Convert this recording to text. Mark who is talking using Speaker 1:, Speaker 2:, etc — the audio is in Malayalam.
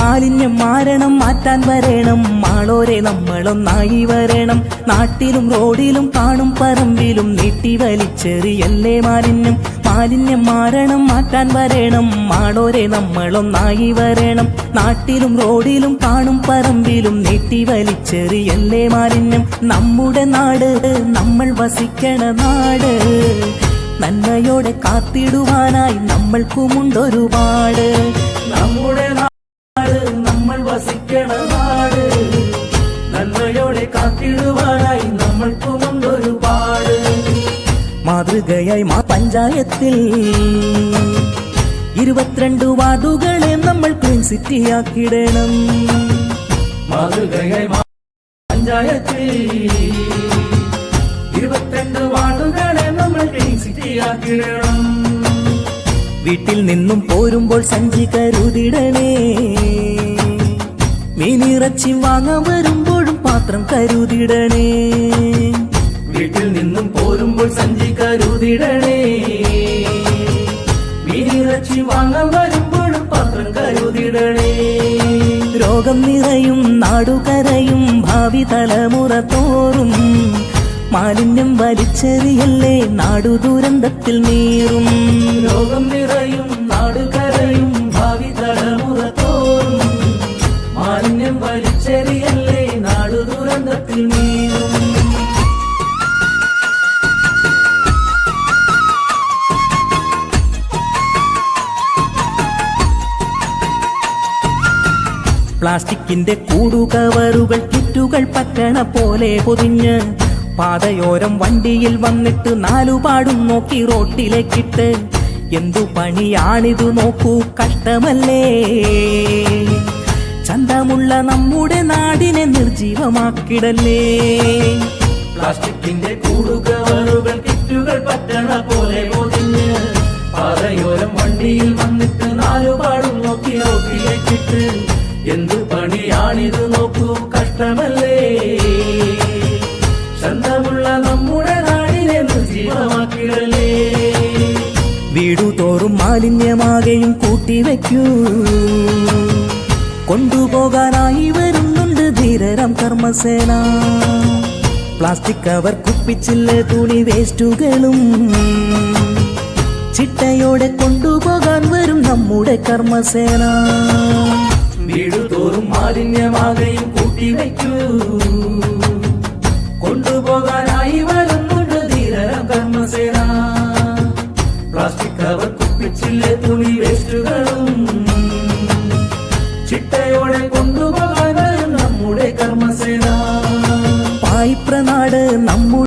Speaker 1: മാലിന്യം മാരണം മാറ്റാൻ വരണം. മാളോരെ നമ്മളൊന്നായി വരണം. നാട്ടിലും റോഡിലും കാണും പറമ്പിലും നീട്ടി വലിച്ചെറിയല്ലേ മാലിന്യം? മാലിന്യം മാരണം മാറ്റാൻ വരണം. മാളോരെ നമ്മളൊന്നായി വരണം. നാട്ടിലും റോഡിലും കാണും പറമ്പിലും നീട്ടി വലിച്ചെറിയല്ലേ മാലിന്യം? നമ്മുടെ നാട് നമ്മൾ വസിക്കണ നാട്. നന്മയോടെ കാത്തിടുവാനായി നമ്മൾക്കുമുണ്ടൊരുപാട്. നമ്മുടെ വസിക്കണ നാട്. നന്മയോടെ കാത്തിടുവാനായി നമ്മൾക്കുമുണ്ടൊരുപാട് മാതൃകയായി മാ പഞ്ചായത്തിൽ. ഇരുപത്തിരണ്ട് വാർഡുകളെ നമ്മൾ ക്ലീൻ സിറ്റി ആക്കിടണം മാതൃകയായി പഞ്ചായത്തിൽ. ഇരുപത്തിരണ്ട് വാർഡുകളെ നമ്മൾ ക്ലീൻ സിറ്റി ആക്കിടണം വീട്ടിൽ നിന്നും പോരുമ്പോൾ സഞ്ചി കരുതിടണേ മീനിറച്ചി വാങ്ങാൻ വരുമ്പോഴും പാത്രം കരുതിടണേ. വീട്ടിൽ നിന്നും പോരുമ്പോൾ സഞ്ചി കരുതിടണേ. മീനിറച്ചി വാങ്ങാൻ വരുമ്പോഴും പാത്രം കരുതിടണേ. രോഗം നിറയും നാടുകരയും ഭാവി തലമുറ തോറും. മാലിന്യം വലിച്ചെറിയല്ലേ നാടു ദുരന്തത്തിൽ നീറും. രോഗം നിറയും നാടുകരയും പ്ലാസ്റ്റിക്കിന്റെ കൂടുകവറുകൾ കിറ്റുകൾ പറ്റണ പോലെ പൊതിഞ്ഞ് പാതയോരം വണ്ടിയിൽ വന്നിട്ട് നാലുപാടും നോക്കി റോട്ടിലേക്കിട്ട് എന്തു പണിയാണിതു നോക്കൂ കഷ്ടമല്ലേ? ചന്തമുള്ള നമ്മുടെ നാടിനെ നിർജീവമാക്കിടല്ലേ? പ്ലാസ്റ്റിക്കിന്റെ കൂടുകവറുകൾ കിറ്റുകൾ പറ്റണ പോലെ പാതയോരം വണ്ടിയിൽ വന്നിട്ട് നാലുപാടും നോക്കി റോട്ടിലേക്കിട്ട് എന്ത് പണിയാണിത് നോക്കൂ കഷ്ടമല്ലേ? ചന്തമുള്ള നമ്മുടെ നാടിനെ നിർജീവമാക്കിടല്ലേ? വീടു തോറും മാലിന്യമാകെയും കൂട്ടിവെക്കൂ. കൊണ്ടുപോകാനായി വരുന്നുണ്ട് ധീരരം കർമ്മസേന. പ്ലാസ്റ്റിക് കവർ കുപ്പിച്ചില്ല തുണി വേസ്റ്റുകളും ചിട്ടയോടെ കൊണ്ടുപോകാൻ വരും നമ്മുടെ കർമ്മസേന. വീടുതോറും മാലിന്യമാകയും കൂട്ടി വയ്ക്കൂ കൊണ്ടുപോകാനായി വരും കരുണയോടെ കൊണ്ടുപോകാൻ നമ്മുടെ കർമ്മസേന. പായ്പ്രനാട് നമ്മുടെ